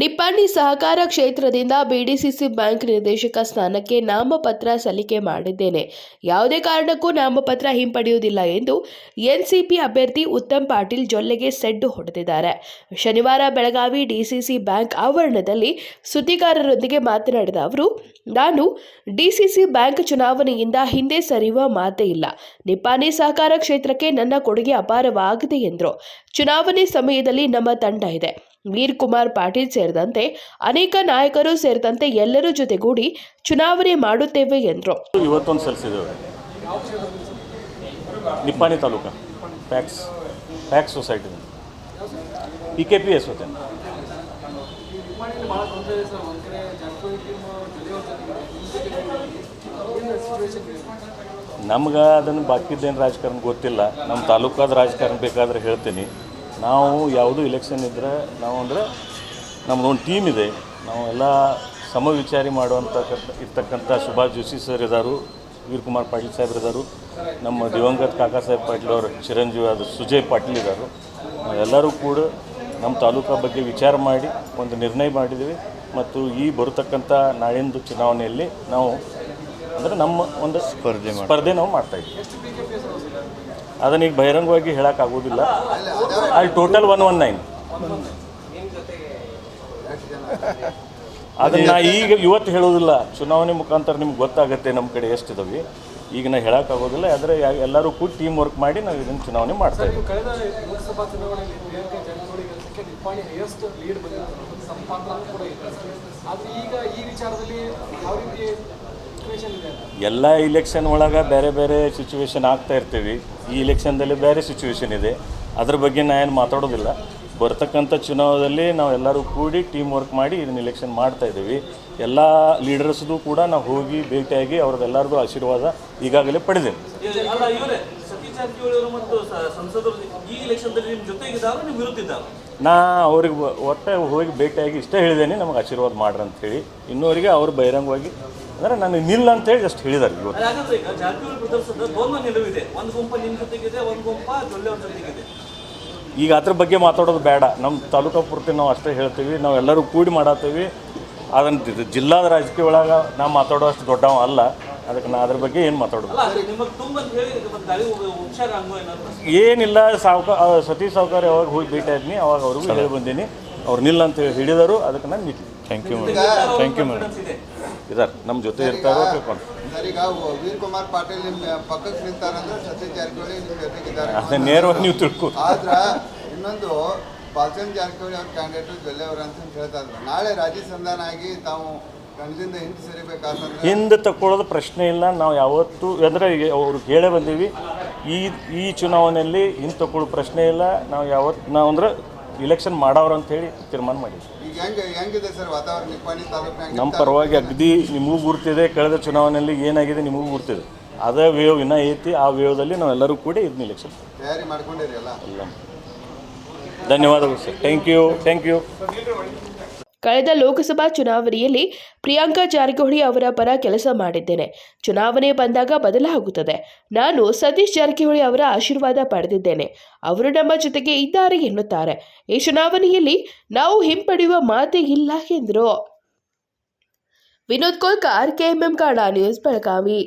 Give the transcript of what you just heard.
ನಿಪ್ಪಾಣಿ ಸಹಕಾರ ಕ್ಷೇತ್ರದಿಂದ BDCC bank ನಿರ್ದೇಶಕ ಸ್ಥಾನಕ್ಕೆ ನಾಮಪತ್ರ ಸಲ್ಲಿಕೆ ಮಾಡಿದ್ದೇನೆ. ಯಾವುದೇ ಕಾರಣಕ್ಕೂ ನಾಮಪತ್ರ ಹಿಂಪಡೆಯುವುದಿಲ್ಲ ಎಂದು ಎನ್ಸಿಪಿ ಅಭ್ಯರ್ಥಿ ಉತ್ತಮ್ ಪಾಟೀಲ್ ಜೊಲ್ಲೆಗೆ ಸೆಡ್ಡು ಹೊಡೆದಿದ್ದಾರೆ. ಶನಿವಾರ ಬೆಳಗಾವಿ ಡಿಸಿಸಿ ಬ್ಯಾಂಕ್ ಆವರಣದಲ್ಲಿ ಸುದ್ದಿಗಾರರೊಂದಿಗೆ ಮಾತನಾಡಿದ ಅವರು, ನಾನು ಡಿಸಿಸಿ ಬ್ಯಾಂಕ್ ಚುನಾವಣೆಯಿಂದ ಹಿಂದೆ ಸರಿಯುವ ಮಾತೇ ಇಲ್ಲ. ನಿಪ್ಪಾಣಿ ಸಹಕಾರ ಕ್ಷೇತ್ರಕ್ಕೆ ನನ್ನ ಕೊಡುಗೆ ಅಪಾರವಾಗಿದೆ ಎಂದರು. ಚುನಾವಣೆ ಸಮಯದಲ್ಲಿ ನಮ್ಮ ತಂಡ ಇದೆ. ವೀರ್ ಕುಮಾರ್ ಪಾಟೀಲ್ ಸೇರಿದಂತೆ ಅನೇಕ ನಾಯಕರು ಸೇರಿದಂತೆ ಎಲ್ಲರ ಜೊತೆಗೂಡಿ ಚುನಾವಣೆ ಮಾಡುತ್ತೇವೆ ಎಂದರು. ಇವತ್ತೊಂದು ಸಲ್ಲಿಸಿದ್ದೇವೆ Nippani taluk, PACS PACS society. P K P S ನಮ್ಗೆ ಅದನ್ನು ಬಾಕಿದ್ದೇನು ರಾಜಕಾರಣ ಗೊತ್ತಿಲ್ಲ. ನಮ್ಮ ತಾಲೂಕಾದ ರಾಜಕಾರಣ ಬೇಕಾದ್ರೆ ಹೇಳ್ತೀನಿ. ನಾವು ಯಾವುದು ಇಲೆಕ್ಷನ್ ಇದ್ದರೆ ನಾವು ಅಂದರೆ ನಮ್ಮದು ಒಂದು ಟೀಮ್ ಇದೆ. ನಾವು ಎಲ್ಲ ಸಮವಿಚಾರಿ ಮಾಡುವಂಥ ಇರ್ತಕ್ಕಂಥ ಸುಭಾಷ್ ಜೋಶಿ ಸರ್ ಇದ್ದಾರೆ ವೀರ್ಕುಮಾರ್ ಪಾಟೀಲ್ ಸಾಹೇಬ್ರು ಇದ್ದಾರು ನಮ್ಮ ದಿವಂಗತ ಕಾಕಾ ಸಾಹೇಬ್ ಪಾಟೀಲ್ ಅವರು ಚಿರಂಜೀವಿ ಅದು ಸುಜಯ್ ಪಾಟೀಲ್ ಇದ್ದಾರು ಎಲ್ಲರೂ ಕೂಡ ನಮ್ಮ ತಾಲೂಕಾ ಬಗ್ಗೆ ವಿಚಾರ ಮಾಡಿ ಒಂದು ನಿರ್ಣಯ ಮಾಡಿದ್ದೀವಿ ಮತ್ತು ಈ ಬರತಕ್ಕಂಥ ನಾಳಿಂದು ಚುನಾವಣೆಯಲ್ಲಿ ನಾವು ಅಂದರೆ ನಮ್ಮ ಒಂದು ಸ್ಪರ್ಧೆ ಸ್ಪರ್ಧೆ ನಾವು ಮಾಡ್ತಾ ಇದ್ದೀವಿ. ಅದನ್ನ ಈಗ ಬಹಿರಂಗವಾಗಿ ಹೇಳೋಕ್ಕಾಗೋದಿಲ್ಲ ಅಲ್ಲಿ ಟೋಟಲ್ ಒನ್ ಒನ್ ನೈನ್ ಅದನ್ನ ಈಗ ಇವತ್ತು ಹೇಳೋದಿಲ್ಲ. ಚುನಾವಣೆ ಮುಖಾಂತರ ನಿಮ್ಗೆ ಗೊತ್ತಾಗುತ್ತೆ ನಮ್ಮ ಕಡೆ ಎಷ್ಟಿದಾವೆ ಈಗ ನಾ ಹೇಳೋಕ್ಕಾಗೋದಿಲ್ಲ ಆದರೆ ಎಲ್ಲರೂ ಕೂಡ ಟೀಮ್ ವರ್ಕ್ ಮಾಡಿ ನಾವು ಇದನ್ನು ಚುನಾವಣೆ ಮಾಡ್ತಾ ಇದ್ದೀವಿ. ಎಲ್ಲ ಇಲೆಕ್ಷನ್ ಒಳಗೆ ಬೇರೆ ಬೇರೆ ಸಿಚುವೇಶನ್ ಆಗ್ತಾ ಇರ್ತೀವಿ. ಈ ಇಲೆಕ್ಷನ್ದಲ್ಲಿ ಬೇರೆ ಸಿಚುವೇಶನ್ ಇದೆ. ಅದ್ರ ಬಗ್ಗೆ ನಾ ಏನು ಮಾತಾಡೋದಿಲ್ಲ. ಬರ್ತಕ್ಕಂಥ ಚುನಾವದಲ್ಲಿ ನಾವು ಎಲ್ಲರೂ ಕೂಡಿ ಟೀಮ್ ವರ್ಕ್ ಮಾಡಿ ಇದನ್ನ ಇಲೆಕ್ಷನ್ ಮಾಡ್ತಾ ಇದ್ದೀವಿ. ಎಲ್ಲ ಲೀಡರ್ಸ್ದು ಕೂಡ ನಾವು ಹೋಗಿ ಭೇಟಿಯಾಗಿ ಅವ್ರದ್ದೆಲ್ಲರಿಗೂ ಆಶೀರ್ವಾದ ಈಗಾಗಲೇ ಪಡೆದೇವೆ ನಾ ಅವ್ರಿಗೆ ಒಟ್ಟೆ ಹೋಗಿ ಭೇಟಿಯಾಗಿ ಇಷ್ಟೇ ಹೇಳಿದ್ದೇನೆ. ನಮಗೆ ಆಶೀರ್ವಾದ ಮಾಡ್ರಿ ಅಂತೇಳಿ ಇನ್ನೂವರೆಗೆ ಅವ್ರು ಬಹಿರಂಗವಾಗಿ ಅಂದರೆ ನಾನು ನಿಲ್ಲ ಅಂತೇಳಿ ಜಸ್ಟ್ ಹೇಳಿದ್ದಾರೆ ಇವತ್ತು ಈಗ ಅದ್ರ ಬಗ್ಗೆ ಮಾತಾಡೋದು ಬೇಡ. ನಮ್ಮ ತಾಲೂಕಾ ಪೂರ್ತಿ ನಾವು ಅಷ್ಟೇ ಹೇಳ್ತೀವಿ. ನಾವು ಎಲ್ಲರೂ ಕೂಡಿ ಮಾಡತ್ತೀವಿ ಅದನ್ನು ಜಿಲ್ಲಾದ ರಾಜಕೀಯ ಒಳಗೆ ನಾವು ಮಾತಾಡೋ ಅಷ್ಟು ದೊಡ್ಡವ ಅಲ್ಲ. ಅದಕ್ಕೆ ನಾ ಅದ್ರ ಬಗ್ಗೆ ಏನು ಮಾತಾಡೋದು? ಅಂತ ಏನಿಲ್ಲ ಸಾವುಕ ಆ, ಸತೀಶ್ ಸಾವುಕಾರ ಯಾವಾಗ ಹೋಗಿ ಭೇಟಿ ಆದ್ನಿ. ಅವಾಗ ಅವ್ರಿಗೂ ಹೇಳಿ ಬಂದೀನಿ. ಅವ್ರು ನಿಲ್ಲ ಅಂತ ಹೇಳಿದರು ಹಿಡಿದರು. ಅದಕ್ಕೆ ನಾನು ನಿಲ್ಲಿ thank you madam thank you madam ಇದಾರೆ ನಮ್ಮ ಜೊತೆ ಇರ್ತಾರೆ ತಿಳ್ಕೊಂಡು. ಈಗ ವೀರ್ ಕುಮಾರ್ ಪಾಟೀಲ್ ನಿಮ್ಮ ಪಕ್ಕಕ್ಕೆ ನಿಂತಾರಂದ್ರೆ ಸತೀಶ್ ಜಾರಕಿಹೊಳಿ ನಿಮ್ಮ ಜೊತೆಗಿದ್ದಾರೆ. ಅದನ್ನ ನೇರವಾಗಿ ನೀವು ತಿಳ್ಕೊ ಆದ್ರ ಇನ್ನೊಂದು ಬಾಲಚಂದ್ರ ಜಾರಕಿಹೊಳಿ ಅವ್ರ ಕ್ಯಾಂಡಿಡೇಟ್ ಜೊಲ್ಲೆ ಅವ್ರ ಅಂತ ಹೇಳ್ತಾ ಇದ್ರು. ನಾಳೆ ರಾಜ್ಯ ಸಂಧಾನ ಆಗಿ ತಾವು ಕಣದಿಂದ ಹಿಂದೆ ತಕ್ಕೊಳ್ಳೋದು ಹಿಂದೆ ತಗೊಳ್ಳೋದು ಪ್ರಶ್ನೆ ಇಲ್ಲ. ನಾವು ಯಾವತ್ತೂ ಅಂದರೆ ಅವರು ಕೇಳೇ ಬಂದೀವಿ. ಈ ಈ ಚುನಾವಣೆಯಲ್ಲಿ ಹಿಂದೆ ತಕ್ಕೊಳ್ಳೋ ಪ್ರಶ್ನೆ ಇಲ್ಲ. ನಾವು ಯಾವತ್ತು ನಾವು ಅಂದ್ರೆ ಇಲೆಕ್ಷನ್ ಮಾಡೋರು ಅಂತ ಹೇಳಿ ತೀರ್ಮಾನ ಮಾಡಿದ್ವಿ ನಮ್ಮ ಪರವಾಗಿ ಅಗದಿ ನಿಮಗೂ ಗುರ್ತಿದೆ ಕಳೆದ ಚುನಾವಣೆಯಲ್ಲಿ ಏನಾಗಿದೆ ನಿಮಗೂ ಗುರ್ತಿದೆ. ಅದೇ ವೇವ್ ಇನ್ನ ಐತಿ ಆ ವೇವ್ದಲ್ಲಿ ನಾವೆಲ್ಲರೂ ಕೂಡ ಇದನ್ನ ಇಲೆಕ್ಷನ್ ಎಲ್ಲ. ಧನ್ಯವಾದಗಳು sir. Thank you thank you ಕಳೆದ ಲೋಕಸಭಾ ಚುನಾವಣೆಯಲ್ಲಿ ಪ್ರಿಯಾಂಕಾ ಜಾರಕಿಹೊಳಿ ಅವರ ಪರ ಕೆಲಸ ಮಾಡಿದ್ದೇನೆ. ಚುನಾವಣೆ ಬಂದಾಗ ಬದಲಾಗುತ್ತದೆ. ನಾನು ಸತೀಶ್ ಜಾರಕಿಹೊಳಿ ಅವರ ಆಶೀರ್ವಾದ ಪಡೆದಿದ್ದೇನೆ. ಅವರು ನಮ್ಮ ಜೊತೆಗೆ ಇದ್ದಾರೆ ಎನ್ನುತ್ತಾರೆ. ಈ ಚುನಾವಣೆಯಲ್ಲಿ ನಾವು ಹಿಂಪಡೆಯುವ ಮಾತೇ ಇಲ್ಲ ಎಂದರು. ವಿನೋದ್ ಕೋಲ್ಕಾರ್ ಕೆಎಂಎಂ ಕಾಡ ನ್ಯೂಸ್ ಬೆಳಗಾವಿ.